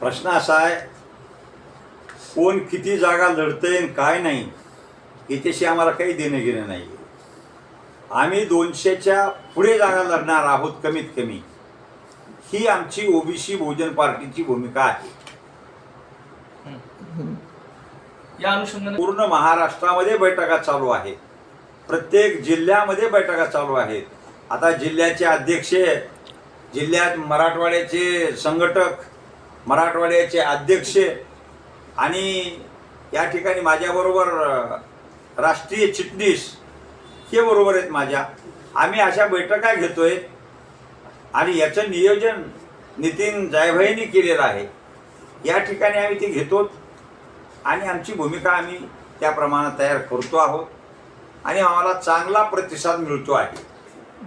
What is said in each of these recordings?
प्रश्न असा आहे कोण किती जागा लढतंय काय नाही याच्याशी आम्हाला काही देणं घेणं नाही. आम्ही दोनशेच्या पुढे जागा लढणार आहोत कमीत कमी. ही आमची ओबीसी बहुजन पार्टीची भूमिका आहे. या अनुषंगाने पूर्ण महाराष्ट्रामध्ये बैठका चालू आहेत. प्रत्येक जिल्ह्यामध्ये बैठका चालू आहेत. आता जिल्ह्याचे अध्यक्ष जिल्ह्यात मराठवाड्याचे संघटक मराठवाड्याचे अध्यक्ष आणि या ठिकाणी माझ्याबरोबर राष्ट्रीय चिटणीस हे बरोबर आहेत माझ्या. आम्ही अशा बैठका घेतोय आणि याचं नियोजन नितीन जायभाईंनी केलेलं आहे. या ठिकाणी आम्ही ते घेतो आणि आमची भूमिका आम्ही त्याप्रमाणे तयार करतो आहोत आणि आम्हाला चांगला प्रतिसाद मिळतो आहे.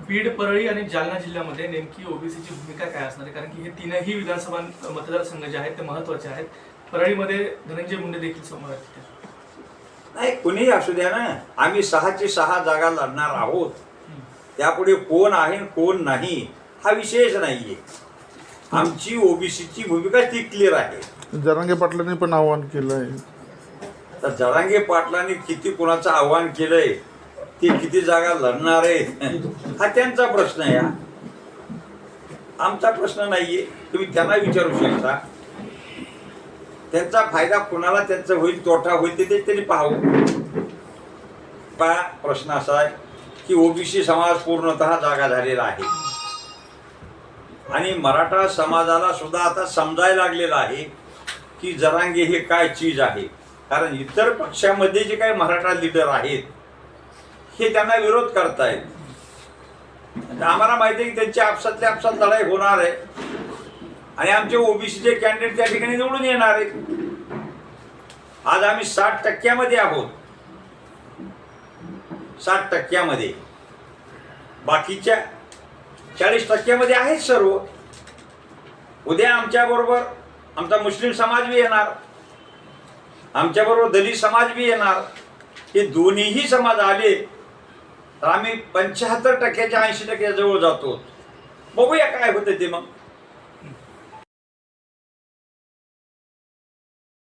बीड परळी आणि जालना जिल्ह्यामध्ये नेमकी ओबीसीची भूमिका काय असणार आहे? कारण की हे तीनही विधानसभा मतदारसंघ जे आहेत ते महत्त्वाचे आहेत. परळीमध्ये धनंजय मुंडे देखील समोर आहेत. नाही कुणीही असू द्या ना. आम्ही सहाची सहा जागा लढणार आहोत. त्यापुढे कोण आहे कोण नाही हा विषयच नाहीये. आमची ओबीसीची भूमिका ती क्लिअर आहे. जरांगे पाटलांनी पण आव्हान केलं आहे तर जरांगे पाटलांनी किती कोणाचं आव्हान केलंय ते किती जागा लढणार आहे हा त्यांचा प्रश्न आहे आमचा प्रश्न नाहीये. तुम्ही त्यांना विचारू शकता. त्यांचा फायदा कोणाला त्यांचा होईल तोटा होईल ते त्यांनी पाहावं. पा प्रश्न असा आहे की ओबीसी समाज पूर्णतः जागा झालेला आहे. आणि मराठा समाजाला सुद्धा आता समजायला लागलेलं आहे की जरांगे हे काय चीज आहे? कारण इतर पक्षामध्ये जे काही मराठा लीडर आहेत हे त्यांना विरोध करतायत. आम्हाला माहिती आहे की त्यांची आपसातल्या आपसात लढाई होणार आहे. आणि आमचे ओबीसीचे कॅन्डिडेट त्या ठिकाणी निवडून येणार आहेत. आज आम्ही साठ टक्क्यामध्ये आहोत. साठ टक्क्यामध्ये. बाकीच्या चाळीस टक्क्यामध्ये आहेत सर्व. उद्या आमच्याबरोबर आमचा मुस्लिम समाज बी येणार. आमच्याबरोबर दलित समाज बी येणार. हे दोन्हीही समाज आले तर आम्ही पंच्याहत्तर टक्क्याच्या ऐंशी टक्क्याजवळ जातो. बघूया काय होतं ते मग.